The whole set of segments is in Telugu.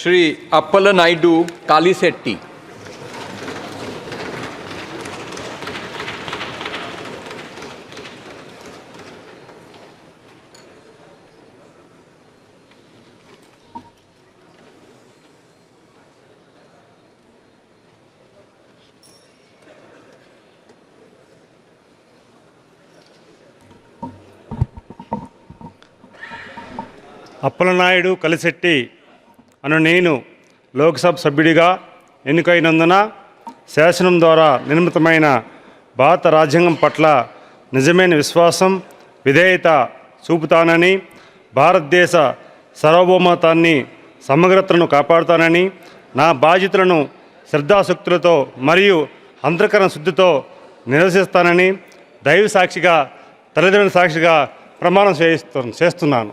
శ్రీ అప్పల నాయుడు కాళీశెట్టి. అప్పలనాయుడు కలిసెట్టి అను నేను లోక్సభ సభ్యుడిగా ఎన్నికైనందున శాసనం ద్వారా నిర్మితమైన భారత రాజ్యాంగం పట్ల నిజమైన విశ్వాసం విధేయత చూపుతానని భారతదేశ సార్వభౌమతాన్ని సమగ్రతను కాపాడుతానని నా బాధ్యతలను శ్రద్ధాశక్తులతో మరియు అంతఃకరణ శుద్ధితో నిరసిస్తానని దైవ సాక్షిగా తల్లిదండ్రుల సాక్షిగా ప్రమాణం చేయిస్తు చేస్తున్నాను.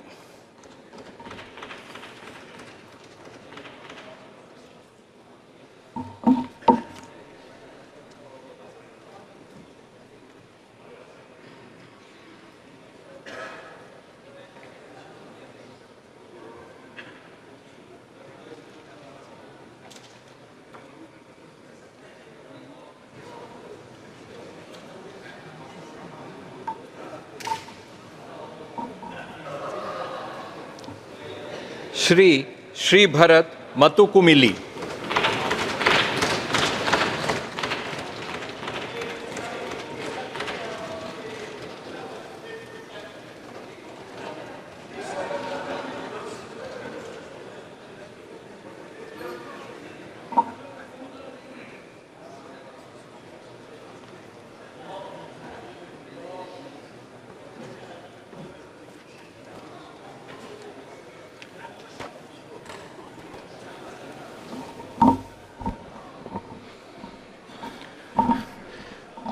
श्री श्री भरत मतुकुमिली।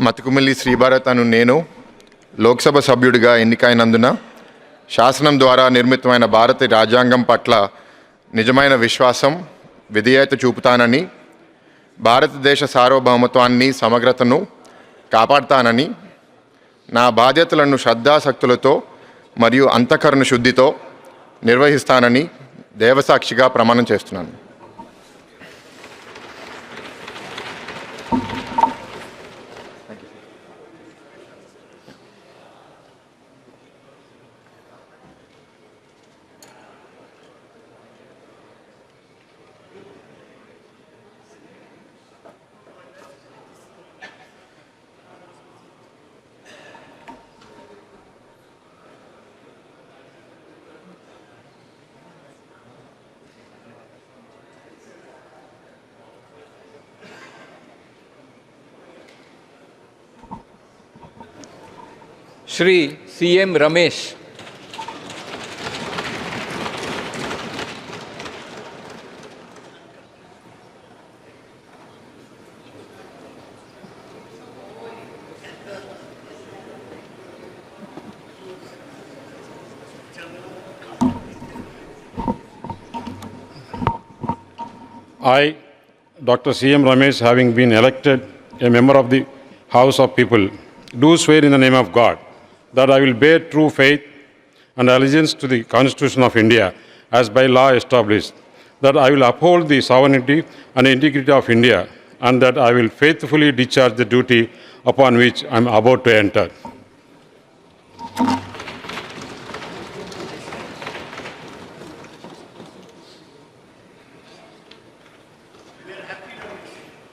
మతుకుమిల్లి శ్రీభారత్ అను నేను లోక్సభ సభ్యుడిగా ఎన్నికైనందున శాసనం ద్వారా నిర్మితమైన భారత రాజ్యాంగం పట్ల నిజమైన విశ్వాసం విధేయత చూపుతానని భారతదేశ సార్వభౌమత్వాన్ని సమగ్రతను కాపాడుతానని నా బాధ్యతలను శ్రద్ధాశక్తులతో మరియు అంతఃకరణ శుద్ధితో నిర్వహిస్తానని దేవసాక్షిగా ప్రమాణం చేస్తున్నాను. Shri C M Ramesh, I, Dr. C. M. Ramesh, having been elected a member of the House of People, do swear in the name of God that I will bear true faith and allegiance to the Constitution of India as by law established, that I will uphold the sovereignty and integrity of India, and that I will faithfully discharge the duty upon which I am about to enter.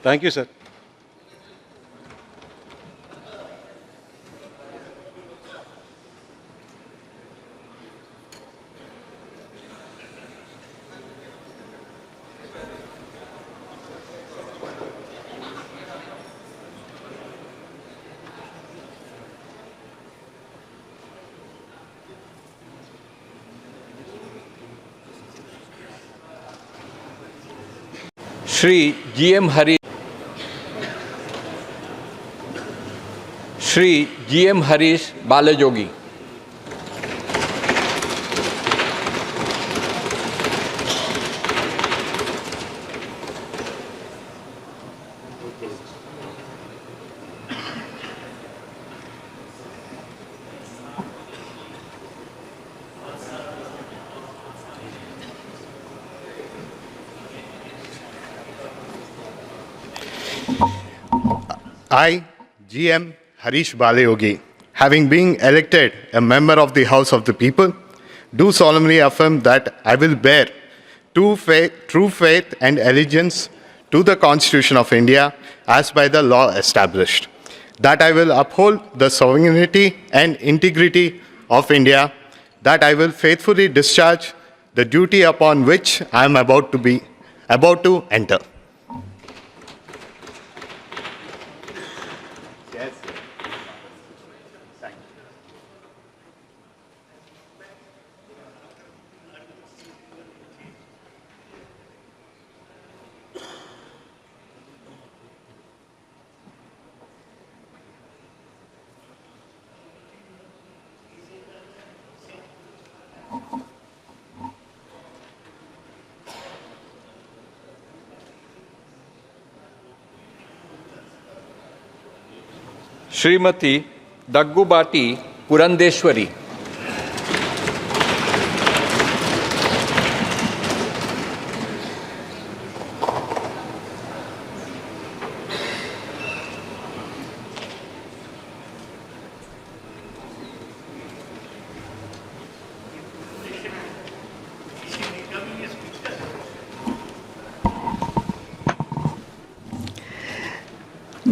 Thank you, sir. Shri G M Hari Shri G M Harish Balayogi Thank you. I, GM Harish Balayogi, having been elected a member of the House of the People, do solemnly affirm that I will bear true faith, true faith and allegiance to the Constitution of India as by the law established. That I will uphold the sovereignty and integrity of India. That I will faithfully discharge the duty upon which I am about to be about to enter. Shrimati Daggubati Purandeswari.